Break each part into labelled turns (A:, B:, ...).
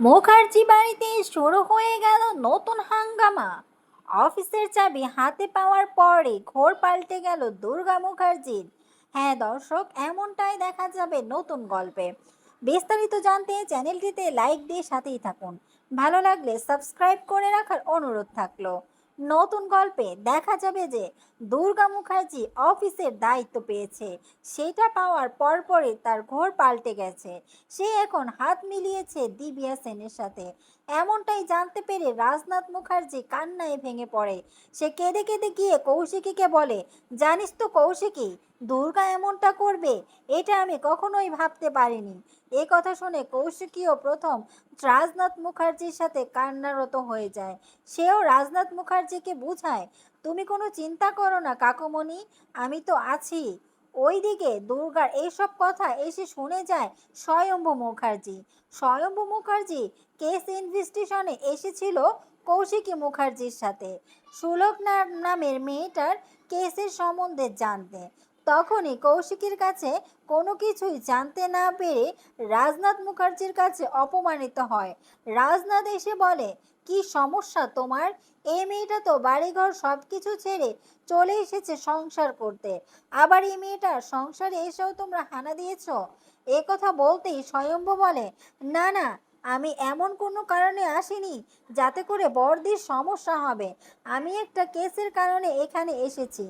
A: মুখার্জি বাড়িতে শুরু হয়ে গেল নতুন হাঙ্গামা। অফিসের চাবি হাতে পাওয়ার পরে ঘোর পাল্টে গেল দুর্গা মুখার্জির। হ্যাঁ দর্শক, এমনটাই দেখা যাবে নতুন গল্পে। বিস্তারিত জানতে চ্যানেলটিতে লাইক দিয়ে সাথেই থাকুন। ভালো লাগলে সাবস্ক্রাইব করে রাখার অনুরোধ থাকল। নতুন গল্পে দেখা যাবে যে দুর্গা মুখার্জি অফিসের দায়িত্ব পেয়েছে। সেটা পাওয়ার পরপরই তার ঘোর পাল্টে গেছে। সে এখন হাত মিলিয়েছে দিব্যা সেনের সাথে। এমনটাই জানতে পেরে রাজনাথ মুখার্জি কান্নায় ভেঙে পড়ে। সে কেঁদে কেঁদে গিয়ে কৌশিকীকে বলে, জানিস তো কৌশিকী, দুর্গা এমনটা করবে, এটা আমি কখনোই ভাবতে পারিনি। এ কথা শুনে কৌশিকীও প্রথম রাজনাথ মুখার্জির সাথে কান্নারত হয়ে যায়। সেও রাজনাথ মুখার্জিকে বুঝায়, তুমি কোনো চিন্তা করো না কাকুমণি, আমি তো আছি। ওইদিকে দুর্গার এইসব কথা এসে শুনে যায় স্বয়ম্ভু মুখার্জি। স্বয়ম্ভু মুখার্জি কেস ইনভেস্টিগেশনে এসেছিল কৌশিকী মুখার্জির সাথে। সুলকনার নামের মেয়েটার কেসের সম্বন্ধে জানতে। তখনই কৌশিকীর কাছে কোনো কিছুই জানতে না পেরে রাজনাথ মুখার্জির কাছে অপমানিত হয়। রাজনাথ এসে বলে কি সমস্যা তোমার? এই মেয়েটা তো বাড়িঘর সব কিছু ছেড়ে চলে এসেছে সংসার করতে। আবার এই মেয়েটার সংসারে এসেও তোমরা হানা দিয়েছ? এ কথা বলতেই স্বয়ম্ভ বলে, না না, আমি এমন কোনো কারণে আসিনি যাতে করে বড়দির সমস্যা হবে। আমি একটা কেসের কারণে এখানে এসেছি।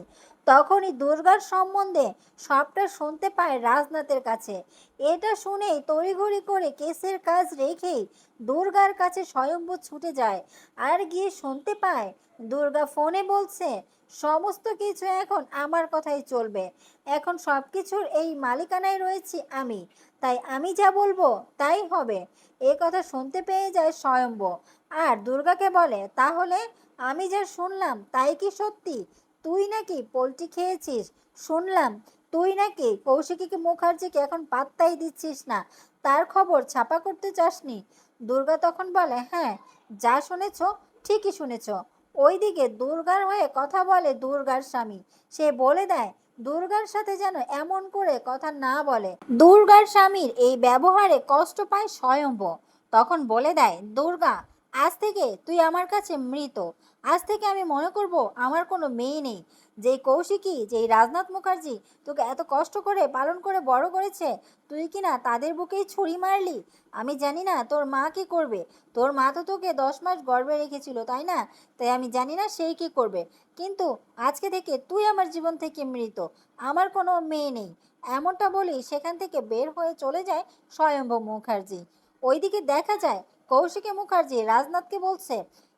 A: তখনই দুর্গার সম্বন্ধে সবটা শুনতে পায় রাজনাথের কাছে। এটা শুনেই তড়িঘড়ি করে কেসের কাজ রেখেই দুর্গার কাছে স্বয়ম্ভু ছুটে যায় আর গিয়ে শুনতে পায়, দুর্গা ফোনে বলছে, সমস্ত কিছু এখন আমার কথাই চলবে। এখন সব কিছুর এই মালিকানায় রয়েছি আমি। তাই আমি যা বলব তাই হবে। এ কথা শুনতে পেয়ে যায় স্বয়ম্ভ। আর দুর্গাকে বলে, তাহলে আমি যা শুনলাম তাই কি সত্যি? তুই নাকি পোলট্রি খেয়েছিস? শুনলাম, তুই নাকি কৌশিকীকে মুখার্জিকে এখন পাত্তাই দিচ্ছিস না। তার খবর ছাপা করতে চাসনি? দুর্গা তখন বলে হ্যাঁ যা শুনেছ ঠিকই শুনেছ। ওইদিকে দুর্গার হয়ে কথা বলে দুর্গার স্বামী। সে বলে দেয়, দুর্গার সাথে যেন এমন করে কথা না বলে। দুর্গার স্বামীর এই ব্যবহারে কষ্ট পায় স্বয়ম্ভ। তখন বলে দেয়, দুর্গা, আজ থেকে তুই আমার কাছে মৃত। আজ থেকে আমি মনে করব আমার কোনো মেয়ে নেই। যেই কৌশিকী, যেই রাজনাথ মুখার্জি তোকে এত কষ্ট করে পালন করে বড় করেছে, তুই কি না তাদের বুকেই ছুরি মারলি? আমি জানি না তোর মা কি করবে। তোর মা তো তোকে দশ মাস গর্বে রেখেছিল, তাই না? তাই আমি জানি না সেই কি করবে। কিন্তু আজকে থেকে তুই আমার জীবন থেকে মৃত। আমার কোনো মেয়ে নেই। এমনটা বলি সেখান থেকে বের হয়ে চলে যায় স্বয়ম্ভ মুখার্জি। ওইদিকে দেখা যায় কৌশিকী মুখার্জি রাজনাথকে বলছে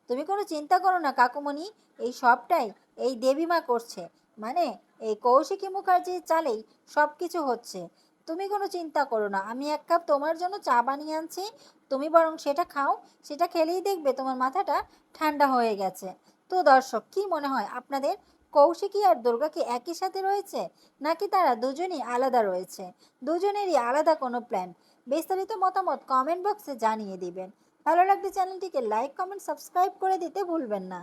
A: তুমি কোনো চিন্তা করো না, কাকুমণি। এই সবটাই এই দেবীমা করছে। মানে এই কৌশিকী মুখার্জির চালেই সব কিছু হচ্ছে। তুমি কোনো চিন্তা করো না, আমি এক কাপ তোমার জন্য চা বানিয়ে আনছি। তুমি বরং সেটা খাও, সেটা খেলেই দেখবে তোমার মাথাটা ঠান্ডা হয়ে গেছে। তো দর্শক, কি মনে হয় আপনাদের? কৌশিকী আর দুর্গা কি একই সাথে রয়েছে? নাকি তারা দুজনই আলাদা রয়েছে? দুজনেরই আলাদা কোনো প্ল্যান বিস্তারিত মতামত কমেন্ট বক্সে জানিয়ে দিবেন। ভালো লাগলে চ্যানেলটিকে লাইক কমেন্ট সাবস্ক্রাইব করে দিতে ভুলবেন না।